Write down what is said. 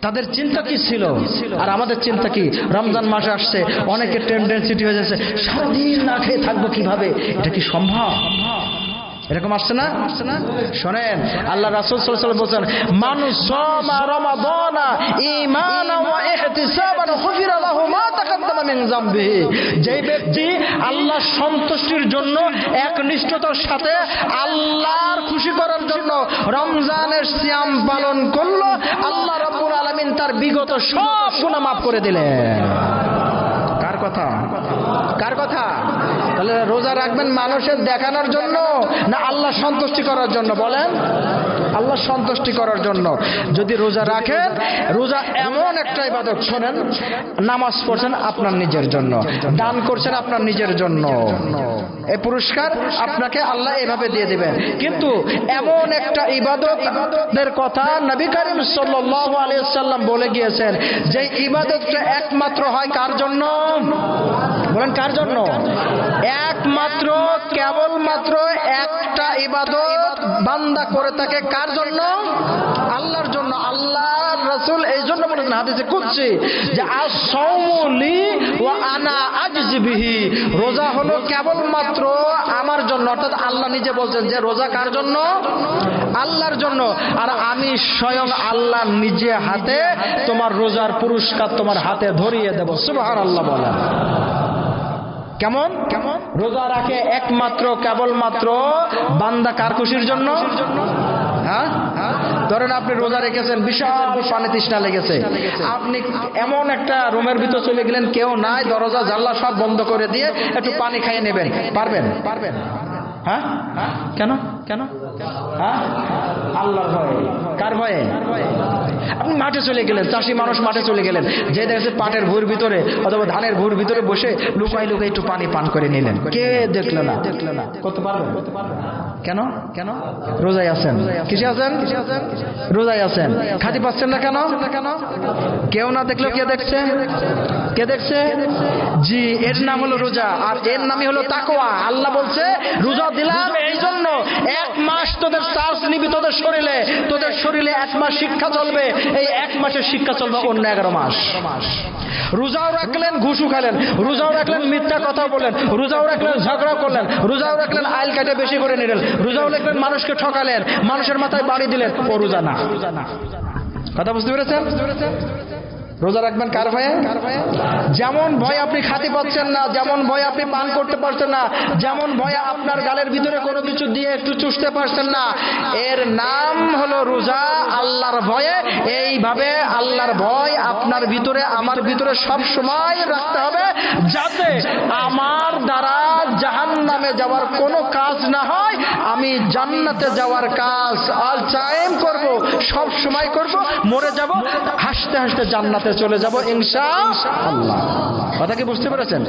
তাদের চিন্তা কি ছিল? আর আমাদের চিন্তা কি? রমজান মাসে আসছে অনেকের টেন্ডেন্সিটি হয়ে যাচ্ছে, সারাদিন না খেয়ে থাকব কীভাবে? এটা কি সম্ভব? এরকম আসছে না? শোনেন, আল্লাহ রাসূল আলাইহি বলেন মানুষ সামা রমাদানা ঈমানা ওয়া যেই ব্যক্তি আল্লাহর সন্তুষ্টির জন্য একনিষ্ঠতার সাথে আল্লাহর খুশি করার জন্য রমজানের সিয়াম পালন করল আল্লাহ তার বিগত সব গুণা মাফ করে দিলেন। কার কথা? কার কথা? তাহলে রোজা রাখবেন মানুষের দেখানোর জন্য না আল্লাহ সন্তুষ্টি করার জন্য বলেন? আল্লাহ সন্তুষ্টি করার জন্য। যদি রোজা রাখেন, রোজা এমন একটা ইবাদত শোনেন, নামাজ পড়ছেন আপনার নিজের জন্য, দান করছেন আপনার নিজের জন্য। এই পুরস্কার আপনাকে আল্লাহ এভাবে দিয়ে দিবেন। কিন্তু এমন একটা ইবাদতের কথা নবী করিম সাল্লাল্লাহু আলাইহি সাল্লাম বলে গিয়েছেন, যে ইবাদতটা একমাত্র হয় কার জন্য? বলেন কার জন্য? একমাত্র, কেবলমাত্র একটা ইবাদত বান্দা করে থাকে কার জন্য? আল্লাহর জন্য। আল্লাহ রসুল এই জন্য বলেছেন হাদিসে কুদসি যে আসৌমলি ও আনা আজবিহি রোজা হলো কেবলমাত্র আমার জন্য। অর্থাৎ আল্লাহ নিজে বলছেন যে রোজা কার জন্য? আল্লাহর জন্য। আর আমি স্বয়ং আল্লাহ নিজে হাতে তোমার রোজার পুরস্কার তোমার হাতে ধরিয়ে দেব। সুবহান আল্লাহ বলেন। কেমন? কেমন? রোজা রাখে একমাত্র কেবলমাত্র বান্দা কার খুশির জন্য? হ্যাঁ? ধরেন আপনি রোজা রেখেছেন বিশাল পানি তৃষ্ণা লেগেছে। আপনি এমন একটা রুমের ভিতর চলে গেলেন কেউ নাই দরজা জানলা সব বন্ধ করে দিয়ে একটু পানি খাইয়ে নেবেন। পারবেন? পারবেন। হ্যাঁ? কেন? কেন? হ্যাঁ? আল্লাহর ভয়ে? কার ভয়ে? আপনি মাঠে চলে গেলেন, চাষি মানুষ মাঠে চলে গেলেন। যে দেখেছে পাটের ভুর ভিতরে অথবা ধানের ভুর ভিতরে বসে লুকাই লুকাই একটু পানি পান করে নিলেন। কে দেখল না? দেখল না করতে পারবেন? কেন? কেন? রোজাই আছেন। কিসে আছেন? রোজাই আছেন। খাতি পাচ্ছেন না কেন? কেউ না দেখলেও কে দেখছে? কে দেখছে? জি, এর নাম হলো রোজা, আর এর নামই হলো তাকোয়া আল্লাহ বলছে, রোজা দিলাম এই জন্য এক মাস তোদের চার্জ নিবি তোদের শরীরে, তোদের শরীরে এক মাস শিক্ষা চলবে, এই এক মাসের শিক্ষা চলবে অন্য এগারো মাস। রোজাও রাখলেন ঘুষু খেলেন। রোজাও রাখলেন, মিথ্যা কথা বললেন। রোজাও রাখলেন ঝগড়া করলেন। রোজাও রাখলেন, আইল কাটে বেশি করে নিলেন। রোজাও রাখলেন, মানুষকে ঠকালেন, মানুষের মাথায় বাড়ি দিলেন। ও রোজা না। কথা বুঝতে পেরেছেন? রোজা রাখবেন কার ভয়ে যেমন ভয় আপনি খাতে পাচ্ছেন না, যেমন ভয় আপনি পান করতে পারছেন না, যেমন ভয়ে আপনার গালের ভিতরে কোনো কিছু দিয়ে একটু চুষতে পারছেন না, এর নাম হলো রোজা আল্লাহর ভয়ে। এইভাবে আল্লাহর ভয় আপনার ভিতরে, আমার ভিতরে সব সময় রাখতে হবে, যাতে আমার দ্বারা জাহান নামে যাওয়ার কোনো কাজ না হয়, আমি জান্নাতে যাওয়ার কাজ অল টাইম করব, সব সময় করব, মরে যাব, হাসতে হাসতে জান্নাতে চলে যাব ইনশা কথা কি বুঝতে পেরেছেন?